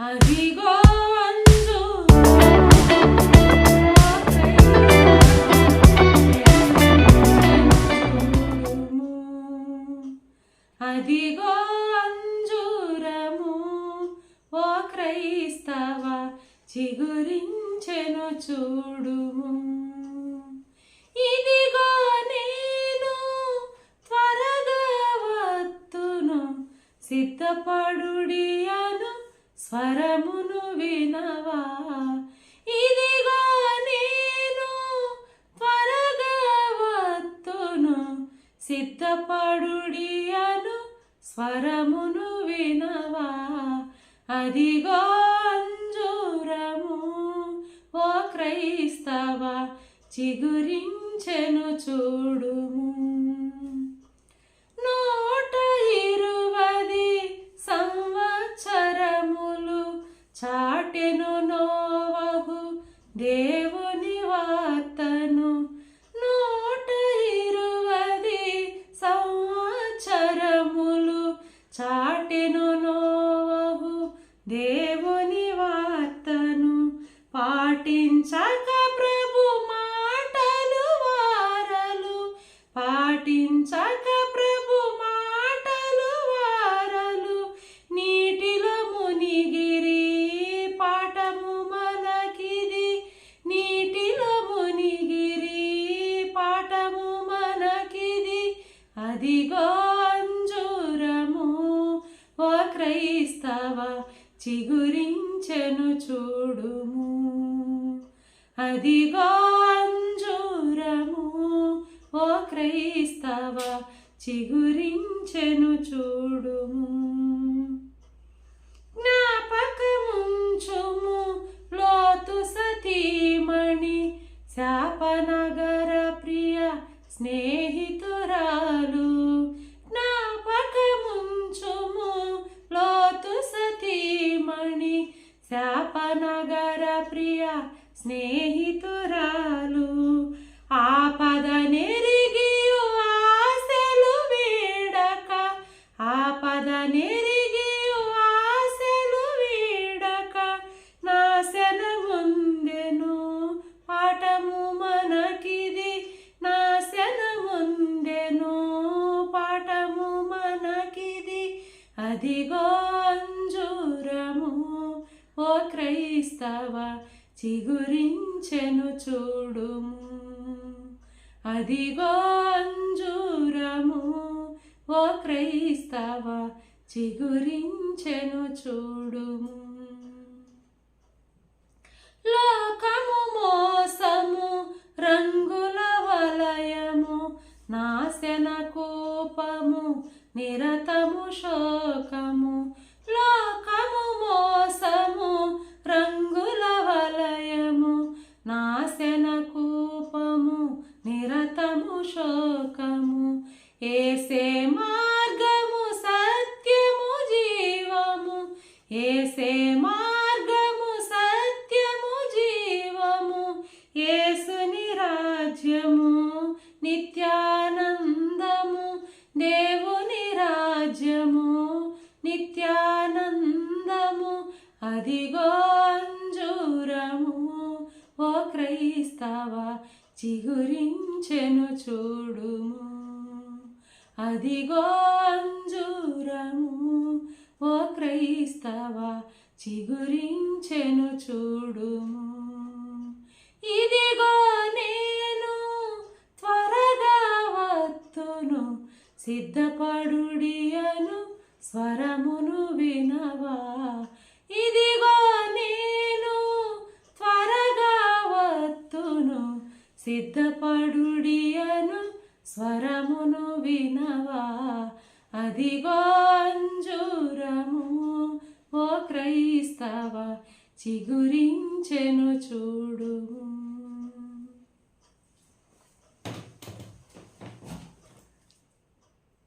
అదిగో అంజూరము. అదిగో అంజూరము ఓ క్రైస్తవ చిగురించెను చూడుము ఇదిగో నేను త్వరగా వత్తును సిద్ధపడుడి అను స్వరమును వినవా. ఇదిగో నేను త్వరగా వత్తును సిద్ధపడుడి అను స్వరమును వినవా. అదిగో అంజూరము ఓ క్రైస్తవ చిగురించెను చూడుము. దేవుని వార్తను నూట ఇరువది సంవత్సరములు చాటెను నోవహు. దేవుని వార్తను పాటించక ప్రభు మాటలు వారలు. పాటించక అదిగో ఓ క్రైస్తవ చిగురించెను చూడుము. అదిగో ఓ క్రైస్తవ చిగురించెను చూడుము. శాపనగర ప్రియ స్నేహితురాలు ఆపద నెరిగి ఆశలు వీడక ఆపద నెరిగి ఆశలు వీడక నాశన ముందెను పాఠము మనకిది నాశన ముందెను పాఠము మనకిది. అదిగో అంజూరము ఓ క్రైస్తవ చిగురించెను చూడుము. అదిగో అంజూరము ఓ క్రైస్తవ చిగురించెను చూడుము. లోకము మోసము రంగుల వలయము నాశన కోపము నిరతము శోకము ఏసే మార్గము సత్యము జీవము ఏసుని రాజ్యము నిత్యానందము దేవుని రాజ్యము నిత్యానందము అదిగోంజూరము ఓ క్రైస్తవ చిగురించెను చూడుము. అదిగోంజూరము ఓ క్రైస్తవ చిగురించెను చూడుము. ఇదిగో నేను త్వరగా వత్తును సిద్ధపడుడియను స్వరమును వినవా. ఇదిగో నేను త్వరగా వత్తును సిద్ధపడుడియను స్వరమును వినవా. అదిగో అంజూరము ఓ క్రైస్తవ చిగురించెను చూడు.